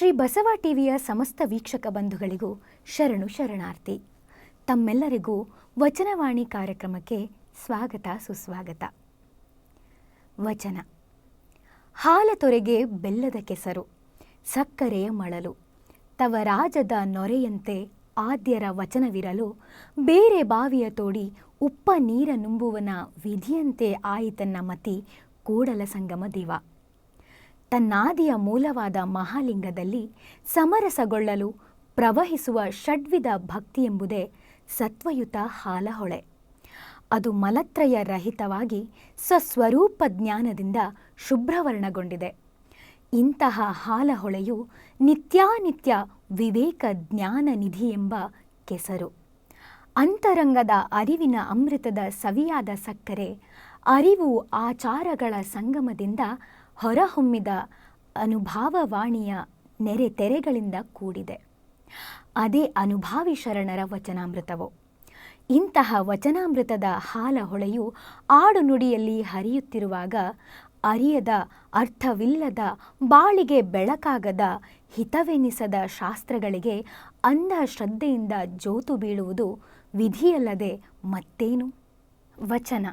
ಶ್ರೀ ಬಸವ ಟಿವಿಯ ಸಮಸ್ತ ವೀಕ್ಷಕ ಬಂಧುಗಳಿಗೂ ಶರಣು ಶರಣಾರ್ಥಿ. ತಮ್ಮೆಲ್ಲರಿಗೂ ವಚನವಾಣಿ ಕಾರ್ಯಕ್ರಮಕ್ಕೆ ಸ್ವಾಗತ ಸುಸ್ವಾಗತ. ವಚನ. ಹಾಲ ತೊರೆಗೆ ಬೆಲ್ಲದ ಕೆಸರು, ಸಕ್ಕರೆಯ ಮಳಲು ತವರಾಜದ ನೊರೆಯಂತೆ ಆದ್ಯರ ವಚನವಿರಲು, ಬೇರೆ ಬಾವಿಯ ತೋಡಿ ಉಪ್ಪ ನೀರ ನುಂಬುವನ ವಿಧಿಯಂತೆ ಆಯಿತನ್ನ ಮತಿ ಕೂಡಲ ಸಂಗಮ ದಿವ. ತನ್ನಾದಿಯ ಮೂಲವಾದ ಮಹಾಲಿಂಗದಲ್ಲಿ ಸಮರಸಗೊಳ್ಳಲು ಪ್ರವಹಿಸುವ ಷಡ್ವಿಧ ಭಕ್ತಿ ಎಂಬುದೇ ಸತ್ವಯುತ ಹಾಲಹೊಳೆ. ಅದು ಮಲತ್ರಯ ರಹಿತವಾಗಿ ಸ್ವಸ್ವರೂಪ ಜ್ಞಾನದಿಂದ ಶುಭ್ರವರ್ಣಗೊಂಡಿದೆ. ಇಂತಹ ಹಾಲಹೊಳೆಯು ನಿತ್ಯಾನಿತ್ಯ ವಿವೇಕ ಜ್ಞಾನ ನಿಧಿ ಎಂಬ ಕೆಸರು. ಅಂತರಂಗದ ಅರಿವಿನ ಅಮೃತದ ಸವಿಯಾದ ಸಕ್ಕರೆ, ಅರಿವು ಆಚಾರಗಳ ಸಂಗಮದಿಂದ ಹೊರಹೊಮ್ಮಿದ ಅನುಭಾವವಾಣಿಯ ನೆರೆ ತೆರೆಗಳಿಂದ ಕೂಡಿದೆ. ಅದೇ ಅನುಭಾವಿ ಶರಣರ ವಚನಾಮೃತವು. ಇಂತಹ ವಚನಾಮೃತದ ಹಾಲಹೊಳೆಯು ಆಡು ನುಡಿಯಲ್ಲಿ ಹರಿಯುತ್ತಿರುವಾಗ ಅರಿಯದ, ಅರ್ಥವಿಲ್ಲದ, ಬಾಳಿಗೆ ಬೆಳಕಾಗದ, ಹಿತವೆನಿಸದ ಶಾಸ್ತ್ರಗಳಿಗೆ ಅಂಧ ಶ್ರದ್ಧೆಯಿಂದ ಜೋತು ಬೀಳುವುದು ವಿಧಿಯಲ್ಲದೆ ಮತ್ತೇನು? ವಚನ.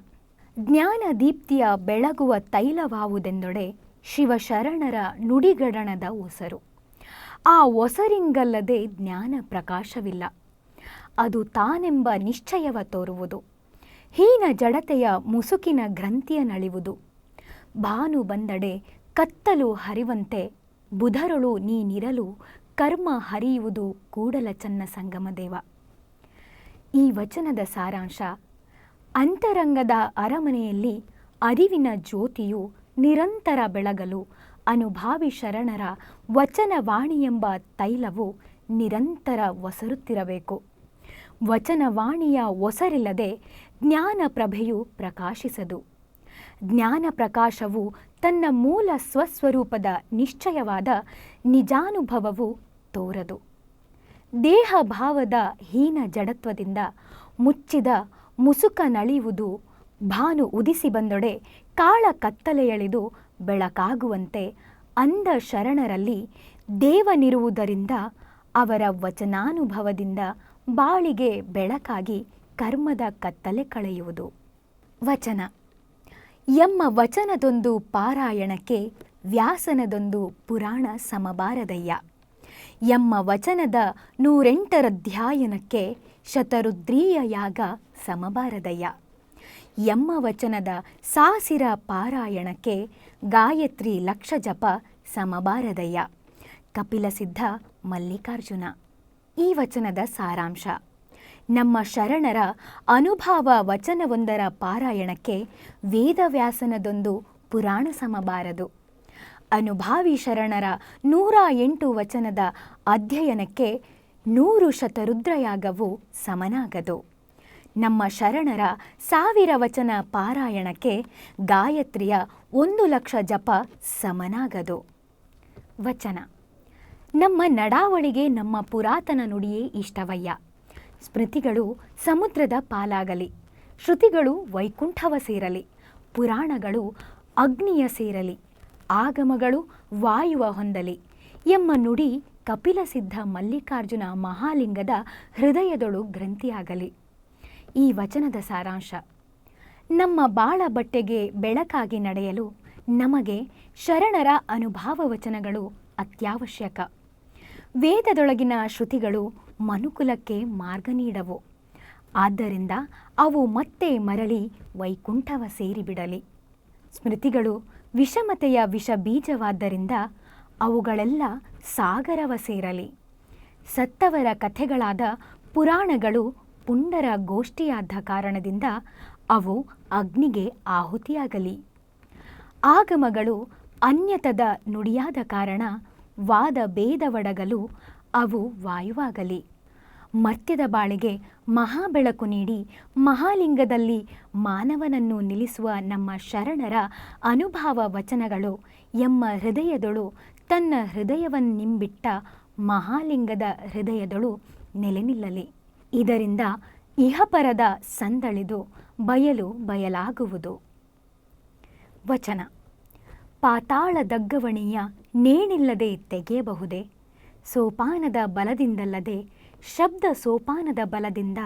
ಜ್ಞಾನ ದೀಪ್ತಿಯ ಬೆಳಗುವ ತೈಲವಾವುದೆಂದೊಡೆ ಶಿವಶರಣರ ನುಡಿಗಡಣದ ಒಸರು. ಆ ಒಸರಿಂಗಲ್ಲದೆ ಜ್ಞಾನ ಪ್ರಕಾಶವಿಲ್ಲ. ಅದು ತಾನೆಂಬ ನಿಶ್ಚಯವ ತೋರುವುದು. ಹೀನ ಜಡತೆಯ ಮುಸುಕಿನ ಗ್ರಂಥಿಯ ನಳಿವುದು. ಭಾನು ಬಂದಡೆ ಕತ್ತಲು ಹರಿವಂತೆ ಬುಧರುಳು ನೀನಿರಲು ಕರ್ಮ ಹರಿಯುವುದು ಕೂಡಲ ಚನ್ನ ಸಂಗಮದೇವ. ಈ ವಚನದ ಸಾರಾಂಶ ಅಂತರಂಗದ ಅರಮನೆಯಲ್ಲಿ ಅರಿವಿನ ಜ್ಯೋತಿಯು ನಿರಂತರ ಬೆಳಗಲು ಅನುಭಾವಿ ಶರಣರ ವಚನವಾಣಿ ಎಂಬ ತೈಲವು ನಿರಂತರ ಒಸರುತ್ತಿರಬೇಕು. ವಚನವಾಣಿಯ ಒಸರಿಲ್ಲದೆ ಜ್ಞಾನ ಪ್ರಭೆಯು ಪ್ರಕಾಶಿಸದು. ಜ್ಞಾನ ಪ್ರಕಾಶವು ತನ್ನ ಮೂಲ ಸ್ವಸ್ವರೂಪದ ನಿಶ್ಚಯವಾದ ನಿಜಾನುಭವವು ತೋರದು. ದೇಹ ಭಾವದ ಹೀನ ಜಡತ್ವದಿಂದ ಮುಚ್ಚಿದ ಮುಸುಕ ನಳಿಯುವುದು ಭಾನು ಉದಿಸಿ ಬಂದೊಡೆ ಕಾಳ ಕತ್ತಲೆಯಳಿದು ಬೆಳಕಾಗುವಂತೆ ಅಂಧ ಶರಣರಲ್ಲಿ ದೇವನಿರುವುದರಿಂದ ಅವರ ವಚನಾನುಭವದಿಂದ ಬಾಳಿಗೆ ಬೆಳಕಾಗಿ ಕರ್ಮದ ಕತ್ತಲೆ ಕಳೆಯುವುದು. ವಚನ. ಎಮ್ಮ ವಚನದೊಂದು ಪಾರಾಯಣಕ್ಕೆ ವ್ಯಾಸನದೊಂದು ಪುರಾಣ ಸಮಬಾರದಯ್ಯ. ಎಮ್ಮ ವಚನದ ನೂರೆಂಟರಧ್ಯಾಯನಕ್ಕೆ ಶತರುದ್ರೀಯ ಯಾಗ ಸಮಬಾರದಯ್ಯ. ಎಮ್ಮ ವಚನದ ಸಾಸಿರ ಪಾರಾಯಣಕ್ಕೆ ಗಾಯತ್ರಿ ಲಕ್ಷ ಜಪ ಸಮಬಾರದಯ್ಯ ಕಪಿಲಸಿದ್ಧ ಮಲ್ಲಿಕಾರ್ಜುನ. ಈ ವಚನದ ಸಾರಾಂಶ. ನಮ್ಮ ಶರಣರ ಅನುಭಾವ ವಚನವೊಂದರ ಪಾರಾಯಣಕ್ಕೆ ವೇದವ್ಯಾಸನದೊಂದು ಪುರಾಣ ಸಮಬಾರದು. ಅನುಭಾವಿ ಶರಣರ ನೂರ ಎಂಟು ವಚನದ ಅಧ್ಯಯನಕ್ಕೆ ನೂರು ಶತರುದ್ರಯಾಗವು ಸಮನಾಗದು. ನಮ್ಮ ಶರಣರ ಸಾವಿರ ವಚನ ಪಾರಾಯಣಕ್ಕೆ ಗಾಯತ್ರಿಯ ಒಂದು ಲಕ್ಷ ಜಪ ಸಮನಾಗದು. ವಚನ. ನಮ್ಮ ನಡಾವಳಿಗೆ ನಮ್ಮ ಪುರಾತನ ನುಡಿಯೇ ಇಷ್ಟವಯ್ಯ. ಸ್ಮೃತಿಗಳು ಸಮುದ್ರದ ಪಾಲಾಗಲಿ. ಶ್ರುತಿಗಳು ವೈಕುಂಠವ ಸೇರಲಿ. ಪುರಾಣಗಳು ಅಗ್ನಿಯ ಸೇರಲಿ. ಆಗಮಗಳು ವಾಯುವ ಹೊಂದಲಿ. ಎಮ್ಮ ನುಡಿ ಕಪಿಲಸಿದ್ಧ ಮಲ್ಲಿಕಾರ್ಜುನ ಮಹಾಲಿಂಗದ ಹೃದಯದೊಳು ಗ್ರಂಥಿಯಾಗಲಿ. ಈ ವಚನದ ಸಾರಾಂಶ, ನಮ್ಮ ಬಾಳ ಬಟ್ಟೆಗೆ ಬೆಳಕಾಗಿ ನಡೆಯಲು ನಮಗೆ ಶರಣರ ಅನುಭಾವ ವಚನಗಳು ಅತ್ಯವಶ್ಯಕ. ವೇದದೊಳಗಿನ ಶ್ರುತಿಗಳು ಮನುಕುಲಕ್ಕೆ ಮಾರ್ಗ ನೀಡವು. ಆದ್ದರಿಂದ ಅವು ಮತ್ತೆ ಮರಳಿ ವೈಕುಂಠವ ಸೇರಿಬಿಡಲಿ. ಸ್ಮೃತಿಗಳು ವಿಷಮತೆಯ ವಿಷ ಬೀಜವಾದ್ದರಿಂದ ಅವುಗಳೆಲ್ಲ ಸಾಗರವ ಸೇರಲಿ. ಸತ್ತವರ ಕಥೆಗಳಾದ ಪುರಾಣಗಳು ಪುಂಡರ ಗೋಷ್ಠಿಯಾದ ಕಾರಣದಿಂದ ಅವು ಅಗ್ನಿಗೆ ಆಹುತಿಯಾಗಲಿ. ಆಗಮಗಳು ಅನ್ಯತದ ನುಡಿಯಾದ ಕಾರಣ ವಾದ ಭೇದವಡಗಲು ಅವು ವಾಯುವಾಗಲಿ. ಮರ್ತ್ಯದ ಬಾಳಿಗೆ ಮಹಾಬೆಳಕು ನೀಡಿ ಮಹಾಲಿಂಗದಲ್ಲಿ ಮಾನವನನ್ನು ನಿಲ್ಲಿಸುವ ನಮ್ಮ ಶರಣರ ಅನುಭಾವ ವಚನಗಳು ಎಮ್ಮ ಹೃದಯದೊಳು ತನ್ನ ಹೃದಯವನ್ನಿಂಬಿಟ್ಟ ಮಹಾಲಿಂಗದ ಹೃದಯದಳು ನೆಲೆ ನಿಲ್ಲಲಿ ಇದರಿಂದ ಇಹಪರದ ಸಂದಳಿದು ಬಯಲು ಬಯಲಾಗುವುದು. ವಚನ. ಪಾತಾಳ ದಗ್ಗವಣಿಯ ನೇಣಿಲ್ಲದೆ ತೆಗೆಯಬಹುದೇ? ಸೋಪಾನದ ಬಲದಿಂದಲ್ಲದೆ ಶಬ್ದ ಸೋಪಾನದ ಬಲದಿಂದ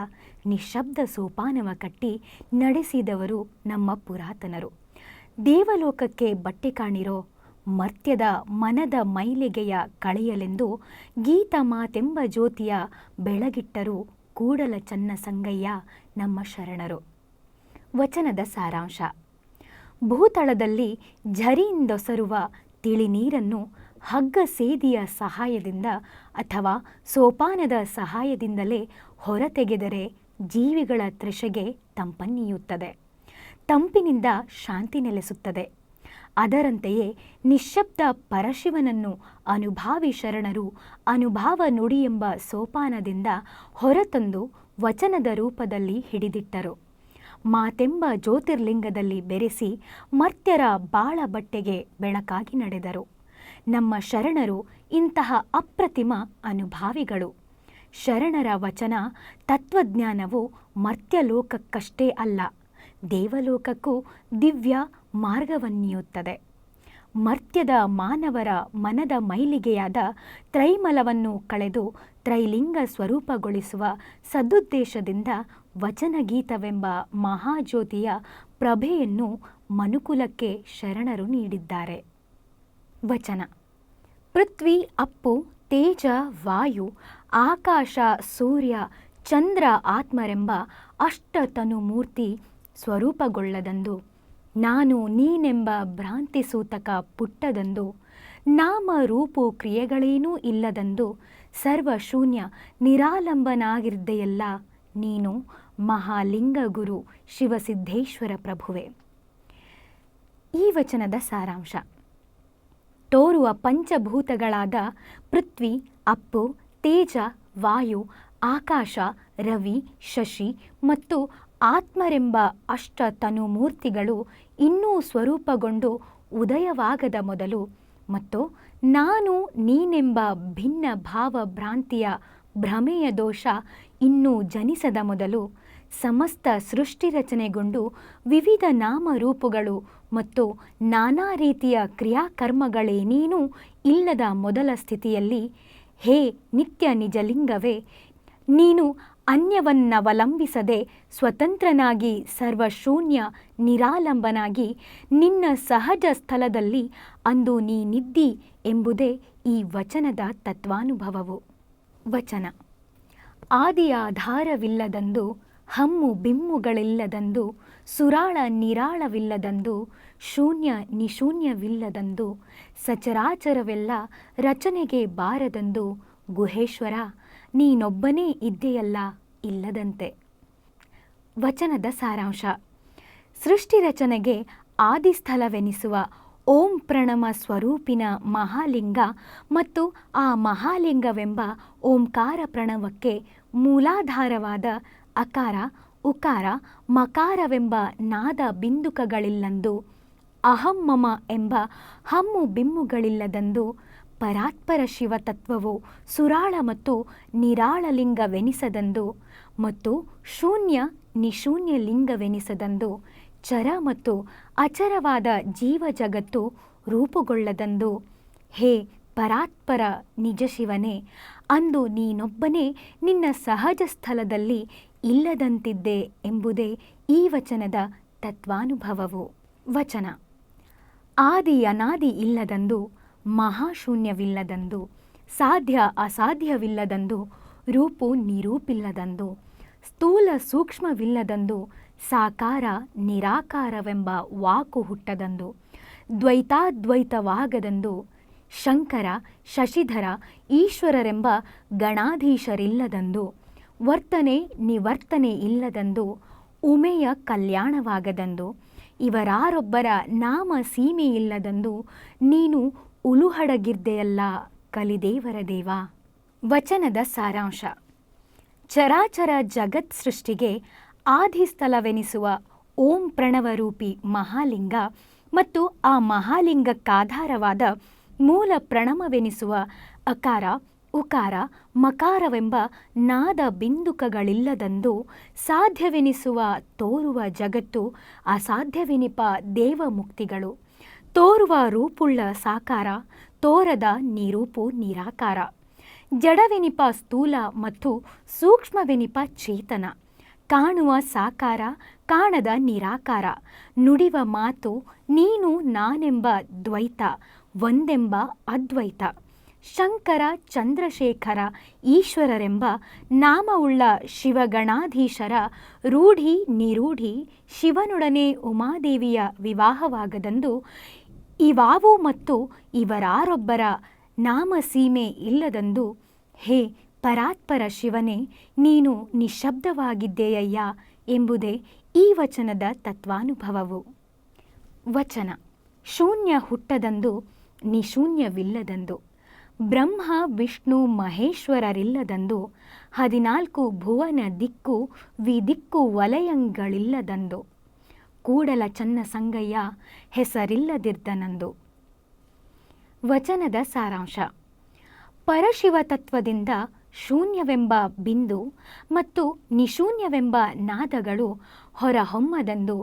ನಿಶಬ್ದ ಸೋಪಾನವ ಕಟ್ಟಿ ನಡೆಸಿದವರು ನಮ್ಮ ಪುರಾತನರು. ದೇವಲೋಕಕ್ಕೆ ಬಟ್ಟೆ ಕಾಣಿರೋ ಮರ್ತ್ಯದ ಮನದ ಮೈಲಿಗೆಯ ಕಳೆಯಲೆಂದು ಗೀತ ಮಾತೆಂಬ ಜ್ಯೋತಿಯ ಬೆಳಗಿಟ್ಟರು ಕೂಡಲ ಚನ್ನ ಸಂಗಯ್ಯ ನಮ್ಮ ಶರಣರು. ವಚನದ ಸಾರಾಂಶ. ಭೂತಳದಲ್ಲಿ ಝರಿಯಿಂದೊಸರುವ ತಿಳಿ ನೀರನ್ನು ಹಗ್ಗ ಸೇದಿಯ ಸಹಾಯದಿಂದ ಅಥವಾ ಸೋಪಾನದ ಸಹಾಯದಿಂದಲೇ ಹೊರತೆಗೆದರೆ ಜೀವಿಗಳ ತೃಷೆಗೆ ತಂಪನ್ನಿಯುತ್ತದೆ. ತಂಪಿನಿಂದ ಶಾಂತಿ ನೆಲೆಸುತ್ತದೆ. ಅದರಂತೆಯೇ ನಿಶ್ಶಬ್ದ ಪರಶಿವನನ್ನು ಅನುಭಾವಿ ಶರಣರು, ಅನುಭಾವ ನುಡಿ ಎಂಬ ಸೋಪಾನದಿಂದ ಹೊರತಂದು ವಚನದ ರೂಪದಲ್ಲಿ ಹಿಡಿದಿಟ್ಟರು. ಮಾತೆಂಬ ಜ್ಯೋತಿರ್ಲಿಂಗದಲ್ಲಿ ಬೆರೆಸಿ ಮರ್ತ್ಯರ ಬಾಳ ಬಟ್ಟೆಗೆ ಬೆಳಕಾಗಿ ನಡೆದರು. ನಮ್ಮ ಶರಣರು ಇಂತಹ ಅಪ್ರತಿಮ ಅನುಭಾವಿಗಳು. ಶರಣರ ವಚನ ತತ್ವಜ್ಞಾನವು ಮರ್ತ್ಯಲೋಕಕ್ಕಷ್ಟೇ ಅಲ್ಲ. ದೇವಲೋಕಕ್ಕೂ ದಿವ್ಯ ಮಾರ್ಗವನ್ನಿಯುತ್ತದೆ. ಮರ್ತ್ಯದ ಮಾನವರ ಮನದ ಮೈಲಿಗೆಯಾದ ತ್ರೈಮಲವನ್ನು ಕಳೆದು ತ್ರೈಲಿಂಗ ಸ್ವರೂಪಗೊಳಿಸುವ ಸದುದ್ದೇಶದಿಂದ ವಚನಗೀತವೆಂಬ ಮಹಾಜ್ಯೋತಿಯ ಪ್ರಭೆಯನ್ನು ಮನುಕುಲಕ್ಕೆ ಶರಣರು ನೀಡಿದ್ದಾರೆ. ವಚನ. ಪೃಥ್ವಿ, ಅಪ್ಪು, ತೇಜ, ವಾಯು, ಆಕಾಶ, ಸೂರ್ಯ, ಚಂದ್ರ, ಆತ್ಮರೆಂಬ ಅಷ್ಟತನು ಮೂರ್ತಿ ಸ್ವರೂಪಗೊಳ್ಳದಂದು, ನಾನು ನೀನೆಂಬ ಭ್ರಾಂತಿ ಸೂತಕ ಪುಟ್ಟದಂದು, ನಾಮ ರೂಪು ಕ್ರಿಯೆಗಳೇನೂ ಇಲ್ಲದಂದು, ಸರ್ವಶೂನ್ಯ ನಿರಾಲಂಬನಾಗಿರ್ದೆಯಲ್ಲ ನೀನು ಮಹಾಲಿಂಗ ಗುರು ಶಿವಸಿದ್ಧೇಶ್ವರ ಪ್ರಭುವೆ. ಈ ವಚನದ ಸಾರಾಂಶ. ತೋರುವ ಪಂಚಭೂತಗಳಾದ ಪೃಥ್ವಿ, ಅಪ್ಪು, ತೇಜ, ವಾಯು, ಆಕಾಶ, ರವಿ, ಶಶಿ ಮತ್ತು ಆತ್ಮರೆಂಬ ಅಷ್ಟ ತನುಮೂರ್ತಿಗಳು ಇನ್ನೂ ಸ್ವರೂಪಗೊಂಡು ಉದಯವಾಗದ ಮೊದಲು, ಮತ್ತು ನಾನು ನೀನೆಂಬ ಭಿನ್ನ ಭಾವ ಭ್ರಾಂತಿಯ ಭ್ರಮೆಯ ದೋಷ ಇನ್ನೂ ಜನಿಸದ ಮೊದಲು ಸಮಸ್ತ ಸೃಷ್ಟಿ ರಚನೆಗೊಂಡು ವಿವಿಧ ನಾಮರೂಪಗಳು ಮತ್ತು ನಾನಾ ರೀತಿಯ ಕ್ರಿಯಾಕರ್ಮಗಳೇನೇನೂ ಇಲ್ಲದ ಮೊದಲ ಸ್ಥಿತಿಯಲ್ಲಿ, ಹೇ ನಿತ್ಯ ನಿಜಲಿಂಗವೇ, ನೀನು ಅನ್ಯವನ್ನವಲಂಬಿಸದೆ ಸ್ವತಂತ್ರನಾಗಿ ಸರ್ವಶೂನ್ಯ ನಿರಾಲಂಬನಾಗಿ ನಿನ್ನ ಸಹಜ ಸ್ಥಳದಲ್ಲಿ ಅಂದು ನೀನಿದ್ದಿ ಎಂಬುದೇ ಈ ವಚನದ ತತ್ವಾನುಭವವು. ವಚನ. ಆದಿಯಾಧಾರವಿಲ್ಲದಂದು, ಹಮ್ಮು ಬಿಮ್ಮುಗಳಿಲ್ಲದಂದು, ಸುರಾಳ ನಿರಾಳವಿಲ್ಲದಂದು, ಶೂನ್ಯ ನಿಶೂನ್ಯವಿಲ್ಲದಂದು, ಸಚರಾಚರವೆಲ್ಲ ರಚನೆಗೆ ಬಾರದಂದು, ಗುಹೇಶ್ವರ, ನೀನೊಬ್ಬನೇ ಇದ್ದೆಯಲ್ಲ ಇಲ್ಲದಂತೆ. ವಚನದ ಸಾರಾಂಶ. ಸೃಷ್ಟಿ ರಚನೆಗೆ ಆದಿಸ್ಥಲವೆನಿಸುವ ಓಂ ಪ್ರಣಮ ಸ್ವರೂಪಿನ ಮಹಾಲಿಂಗ ಮತ್ತು ಆ ಮಹಾಲಿಂಗವೆಂಬ ಓಂಕಾರ ಪ್ರಣವಕ್ಕೆ ಮೂಲಾಧಾರವಾದ ಅಕಾರ, ಉಕಾರ, ಮಕಾರವೆಂಬ ನಾದ ಬಿಂದುಕಗಳಿಲ್ಲಂದು ಅಹಮ್ಮಮ ಮಮ ಎಂಬ ಹಮ್ಮು ಬಿಮ್ಮುಗಳಿಲ್ಲದಂದು ಪರಾತ್ಪರ ಶಿವತತ್ವವು ಸುರಾಳ ಮತ್ತು ನಿರಾಳಲಿಂಗವೆನಿಸದಂದು ಮತ್ತು ಶೂನ್ಯ ನಿಶೂನ್ಯ ಲಿಂಗವೆನಿಸದಂದು, ಚರ ಮತ್ತು ಅಚರವಾದ ಜೀವ ಜಗತ್ತು ರೂಪುಗೊಳ್ಳದಂದು. ಹೇ ಪರಾತ್ಪರ ನಿಜ ಶಿವನೇ, ಅಂದು ನೀನೊಬ್ಬನೇ ನಿನ್ನ ಸಹಜ ಸ್ಥಳದಲ್ಲಿ ಇಲ್ಲದಂತಿದ್ದೆ ಎಂಬುದೇ ಈ ವಚನದ ತತ್ವಾನುಭವವು. ವಚನ, ಆದಿ ಅನಾದಿ ಇಲ್ಲದಂದು, ಮಹಾಶೂನ್ಯವಿಲ್ಲದಂದು, ಸಾಧ್ಯ ಅಸಾಧ್ಯವಿಲ್ಲದಂದು ರೂಪು ನಿರೂಪಿಲ್ಲದಂದು, ಸ್ಥೂಲ ಸೂಕ್ಷ್ಮವಿಲ್ಲದಂದು, ಸಾಕಾರ ನಿರಾಕಾರವೆಂಬ ವಾಕು ಹುಟ್ಟದಂದು, ದ್ವೈತಾದ್ವೈತವಾಗದಂದು, ಶಂಕರ, ಶಶಿಧರ, ಈಶ್ವರರೆಂಬ ಗಣಾಧೀಶರಿಲ್ಲದಂದು, ವರ್ತನೆ ನಿವರ್ತನೆ ಇಲ್ಲದಂದು, ಉಮೆಯ ಕಲ್ಯಾಣವಾಗದಂದು, ಇವರಾರೊಬ್ಬರ ನಾಮ ಸೀಮೆಯಿಲ್ಲದಂದು, ನೀನು ಉಲುಹಡಗಿದ್ದೆಯಲ್ಲ ಕಲಿದೇವರ ದೇವ. ವಚನದ ಸಾರಾಂಶ. ಚರಾಚರ ಜಗತ್ ಸೃಷ್ಟಿಗೆ ಆಧಿಸ್ಥಲವೆನಿಸುವ ಓಂ ಪ್ರಣವರೂಪಿ ಮಹಾಲಿಂಗ ಮತ್ತು ಆ ಮಹಾಲಿಂಗಕ್ಕಾಧಾರವಾದ ಮೂಲ ಪ್ರಣಮವೆನಿಸುವ ಅಕಾರ, ಉಕಾರ, ಮಕಾರವೆಂಬ ನಾದ ಬಿಂದುಕಗಳಿಲ್ಲದಂದು ಸಾಧ್ಯವೆನಿಸುವ ತೋರುವ ಜಗತ್ತು ಅಸಾಧ್ಯವೆನಿಪ ದೇವಮುಕ್ತಿಗಳು. ತೋರುವ ರೂಪುಳ್ಳ ಸಾಕಾರ, ತೋರದ ನಿರೂಪು ನಿರಾಕಾರ. ಜಡವೆನಿಪ ಸ್ಥೂಲ ಮತ್ತು ಸೂಕ್ಷ್ಮವೆನಿಪ ಚೇತನ. ಕಾಣುವ ಸಾಕಾರ, ಕಾಣದ ನಿರಾಕಾರ. ನುಡಿವ ಮಾತು, ನೀನು ನಾನೆಂಬ ದ್ವೈತ, ಒಂದೆಂಬ ಅದ್ವೈತ. ಶಂಕರ, ಚಂದ್ರಶೇಖರ, ಈಶ್ವರರೆಂಬ ನಾಮವುಳ್ಳ ಶಿವಗಣಾಧೀಶರ ರೂಢಿ ನಿರೂಢಿ ಶಿವನೊಡನೆ ಉಮಾದೇವಿಯ ವಿವಾಹವಾಗದಂದು ಇವಾವು ಮತ್ತು ಇವರಾರೊಬ್ಬರ ನಾಮಸೀಮೆ ಇಲ್ಲದಂದು, ಹೇ ಪರಾತ್ಪರ ಶಿವನೇ, ನೀನು ನಿಶಬ್ದವಾಗಿದ್ದೇಯ್ಯ ಎಂಬುದೇ ಈ ವಚನದ ತತ್ವಾನುಭವವು. ವಚನ, ಶೂನ್ಯ ಹುಟ್ಟದಂದು, ನಿಶೂನ್ಯವಿಲ್ಲದಂದು, ಬ್ರಹ್ಮ, ವಿಷ್ಣು, ಮಹೇಶ್ವರರಿಲ್ಲದಂದು, ಹದಿನಾಲ್ಕು ಭುವನ ದಿಕ್ಕು, ವಿದಿಕ್ಕು ವಲಯಂಗಳಿಲ್ಲದಂದು ಕೂಡಲ ಚನ್ನ ಸಂಗಯ್ಯ ಹೆಸರಿಲ್ಲದಿದ್ದನಂದು. ವಚನದ ಸಾರಾಂಶ. ಪರಶಿವ ತತ್ವದಿಂದ ಶೂನ್ಯವೆಂಬ ಬಿಂದು ಮತ್ತು ನಿಶೂನ್ಯವೆಂಬ ನಾದಗಳು ಹೊರಹೊಮ್ಮದಂದು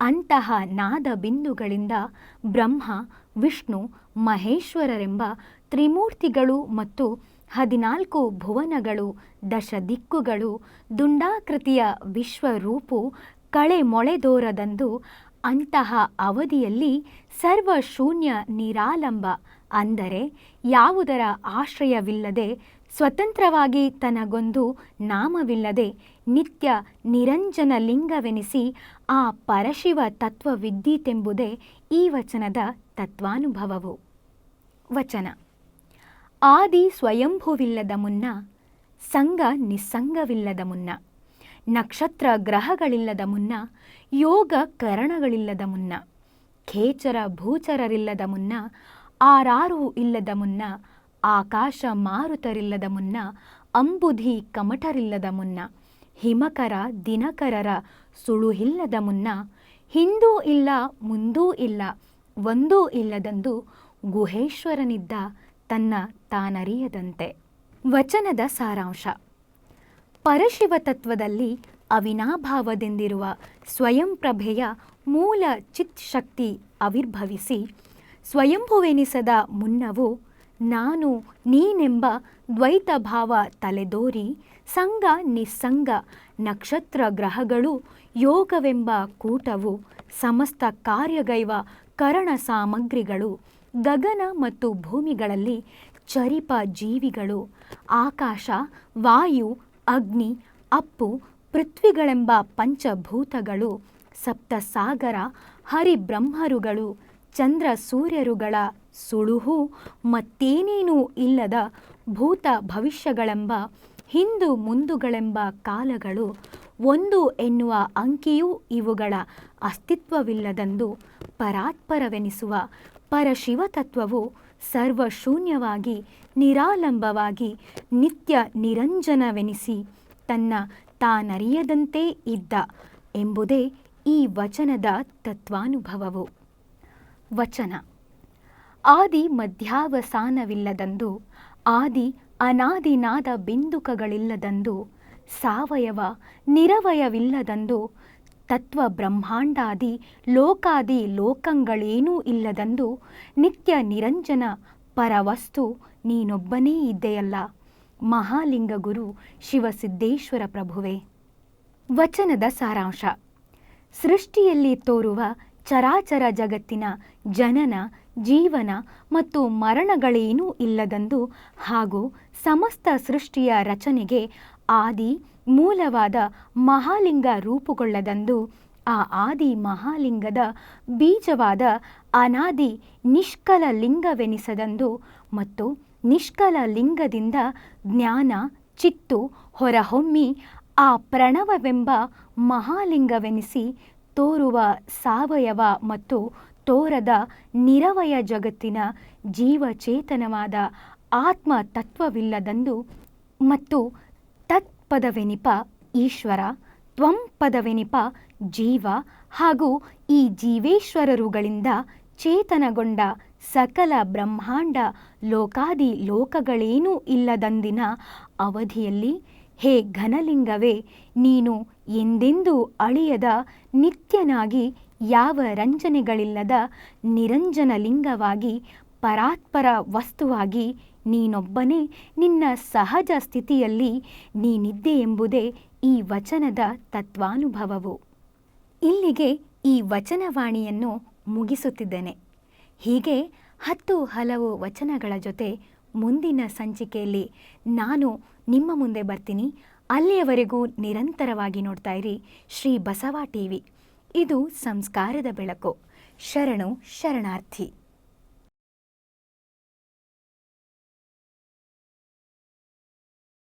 ಅಂತಹ ನಾದ ಬಿಂದುಗಳಿಂದ ಬ್ರಹ್ಮ, ವಿಷ್ಣು, ಮಹೇಶ್ವರರೆಂಬ ತ್ರಿಮೂರ್ತಿಗಳು ಮತ್ತು ಹದಿನಾಲ್ಕು ಭುವನಗಳು ದಶ ದಿಕ್ಕುಗಳು ದುಂಡಾಕೃತಿಯ ವಿಶ್ವರೂಪು ಕಳೆ ಮೊಳೆದೋರದಂದು ಅಂತಹ ಅವಧಿಯಲ್ಲಿ ಸರ್ವಶೂನ್ಯ ನಿರಾಲಂಬ ಅಂದರೆ ಯಾವುದರ ಆಶ್ರಯವಿಲ್ಲದೆ ಸ್ವತಂತ್ರವಾಗಿ ತನಗೊಂದು ನಾಮವಿಲ್ಲದೆ ನಿತ್ಯ ನಿರಂಜನ ಲಿಂಗವೆನಿಸಿ ಆ ಪರಶಿವ ತತ್ವವಿದ್ದೀತೆಂಬುದೇ ಈ ವಚನದ ತತ್ವಾನುಭವವು. ವಚನ. ಆದಿ ಸ್ವಯಂಭುವಿಲ್ಲದ ಮುನ್ನ, ಸಂಘ ನಿಸ್ಸಂಗವಿಲ್ಲದ ಮುನ್ನ, ನಕ್ಷತ್ರ ಗ್ರಹಗಳಿಲ್ಲದ ಮುನ್ನ, ಯೋಗ ಕರಣಗಳಿಲ್ಲದ ಮುನ್ನ, ಖೇಚರ ಭೂಚರರಿಲ್ಲದ ಮುನ್ನ ಆರಾರು ಇಲ್ಲದ ಮುನ್ನ, ಆಕಾಶ ಮಾರುತರಿಲ್ಲದ ಮುನ್ನ, ಅಂಬುಧಿ ಕಮಟರಿಲ್ಲದ ಮುನ್ನ, ಹಿಮಕರ ದಿನಕರರ ಸುಳುಹಿಲ್ಲದ ಮುನ್ನ, ಹಿಂದೂ ಇಲ್ಲ, ಮುಂದೂ ಇಲ್ಲ, ಒಂದೂ ಇಲ್ಲದಂದು ಗುಹೇಶ್ವರನಿದ್ದ ತನ್ನ ತಾನರಿಯದಂತೆ. ವಚನದ ಸಾರಾಂಶ. ಪರಶಿವ ತತ್ವದಲ್ಲಿ ಅವಿನಾಭಾವದಿಂದಿರುವ ಸ್ವಯಂಪ್ರಭೆಯ ಮೂಲ ಚಿತ್ ಶಕ್ತಿ ಆವಿರ್ಭವಿಸಿ ಸ್ವಯಂಭುವೆನಿಸದ ಮುನ್ನವು ನಾನು ನೀನೆಂಬ ದ್ವೈತ ಭಾವ ತಲೆದೋರಿ ಸಂಗ ನಿಸ್ಸಂಗ ನಕ್ಷತ್ರ ಗ್ರಹಗಳು ಯೋಗವೆಂಬ ಕೂಟವು ಸಮಸ್ತ ಕಾರ್ಯಗೈವ ಕರಣ ಸಾಮಗ್ರಿಗಳು ಗಗನ ಮತ್ತು ಭೂಮಿಗಳಲ್ಲಿ ಚರಿಪ ಜೀವಿಗಳು ಆಕಾಶ, ವಾಯು, ಅಗ್ನಿ, ಅಪ್ಪು, ಪೃಥ್ವಿಗಳೆಂಬ ಪಂಚಭೂತಗಳು, ಸಪ್ತಸಾಗರ, ಹರಿಬ್ರಹ್ಮರುಗಳು ಚಂದ್ರ ಸೂರ್ಯರುಗಳ ಸುಳುಹು ಮತ್ತೇನೇನೂ ಇಲ್ಲದ ಭೂತ ಭವಿಷ್ಯಗಳೆಂಬ ಹಿಂದು ಮುಂದುಗಳೆಂಬ ಕಾಲಗಳು ಒಂದು ಎನ್ನುವ ಅಂಕಿಯೂ ಇವುಗಳ ಅಸ್ತಿತ್ವವಿಲ್ಲದಂದು ಪರಾತ್ಪರವೆನಿಸುವ ಪರಶಿವತತ್ವವು ಸರ್ವಶೂನ್ಯವಾಗಿ ನಿರಾಲಂಬವಾಗಿ ನಿತ್ಯ ನಿರಂಜನವೆನಿಸಿ ತನ್ನ ತಾನರಿಯದಂತೆ ಇದ್ದ ಎಂಬುದೇ ಈ ವಚನದ ತತ್ವಾನುಭವವು. ವಚನ. ಆದಿ ಮಧ್ಯಾವಸಾನವಿಲ್ಲದಂದು, ಆದಿ ಅನಾದಿನಾದ ಬಿಂದುಕಗಳಿಲ್ಲದಂದು, ಸಾವಯವ ನಿರವಯವಿಲ್ಲದಂದು ತತ್ವ ಬ್ರಹ್ಮಾಂಡಾದಿ ಲೋಕಾದಿ ಲೋಕಗಳೇನೂ ಇಲ್ಲದಂದು, ನಿತ್ಯ ನಿರಂಜನ ಪರವಸ್ತು ನೀನೊಬ್ಬನೇ ಇದ್ದೆಯಲ್ಲ. ಮಹಾಲಿಂಗ ಗುರು ಶಿವಸಿದ್ದೇಶ್ವರ ಪ್ರಭುವೆ. ವಚನದ ಸಾರಾಂಶ. ಸೃಷ್ಟಿಯಲ್ಲಿ ತೋರುವ ಚರಾಚರ ಜಗತ್ತಿನ ಜನನ, ಜೀವನ ಮತ್ತು ಮರಣಗಳೇನೂ ಇಲ್ಲದಂದು ಹಾಗೂ ಸಮಸ್ತ ಸೃಷ್ಟಿಯ ರಚನೆಗೆ ಆದಿ ಮೂಲವಾದ ಮಹಾಲಿಂಗ ರೂಪುಗೊಳ್ಳದಂದು ಆ ಆದಿ ಮಹಾಲಿಂಗದ ಬೀಜವಾದ ಅನಾದಿ ನಿಷ್ಕಲ ಲಿಂಗವೆನಿಸದಂದು ಮತ್ತು ನಿಷ್ಕಲ ಲಿಂಗದಿಂದ ಜ್ಞಾನ, ಚಿತ್ತು ಹೊರಹೊಮ್ಮಿ ಆ ಪ್ರಣವವೆಂಬ ಮಹಾಲಿಂಗವೆನಿಸಿ ತೋರುವ ಸಾವಯವ ಮತ್ತು ತೋರದ ನಿರವಯ ಜಗತ್ತಿನ ಜೀವಚೇತನವಾದ ಆತ್ಮ ತತ್ವವಿಲ್ಲದಂದು ಮತ್ತು ತತ್ಪದವೆನಿಪ ಈಶ್ವರ, ತ್ವಂ ಪದವೆನಿಪ ಜೀವ ಹಾಗೂ ಈ ಜೀವೇಶ್ವರರುಗಳಿಂದ ಚೇತನಗೊಂಡ ಸಕಲ ಬ್ರಹ್ಮಾಂಡ ಲೋಕಾದಿ ಲೋಕಗಳೇನೂ ಇಲ್ಲದಂದಿನ ಅವಧಿಯಲ್ಲಿ ಹೇ ಘನಲಿಂಗವೇ, ನೀನು ಎಂದೆಂದೂ ಅಳಿಯದ ನಿತ್ಯನಾಗಿ ಯಾವ ರಂಜನೆಗಳಿಲ್ಲದ ನಿರಂಜನ ಲಿಂಗವಾಗಿ ಪರಾತ್ಪರ ವಸ್ತುವಾಗಿ ನೀನೊಬ್ಬನೇ, ನಿನ್ನ ಸಹಜ ಸ್ಥಿತಿಯಲ್ಲಿ ನೀನಿದ್ದೆ ಎಂಬುದೇ ಈ ವಚನದ ತತ್ವಾನುಭವವು. ಇಲ್ಲಿಗೆ ಈ ವಚನವಾಣಿಯನ್ನು ಮುಗಿಸುತ್ತಿದ್ದೇನೆ. ಹೀಗೆ ಹತ್ತು ಹಲವು ವಚನಗಳ ಜೊತೆ ಮುಂದಿನ ಸಂಚಿಕೆಯಲ್ಲಿ ನಾನು ನಿಮ್ಮ ಮುಂದೆ ಬರ್ತೀನಿ. ಅಲ್ಲಿಯವರೆಗೂ ನಿರಂತರವಾಗಿ ನೋಡ್ತಾ ಇರಿ ಶ್ರೀ ಬಸವ ಟಿವಿ. ಇದು ಸಂಸ್ಕಾರದ ಬೆಳಕು. ಶರಣು ಶರಣಾರ್ಥಿ.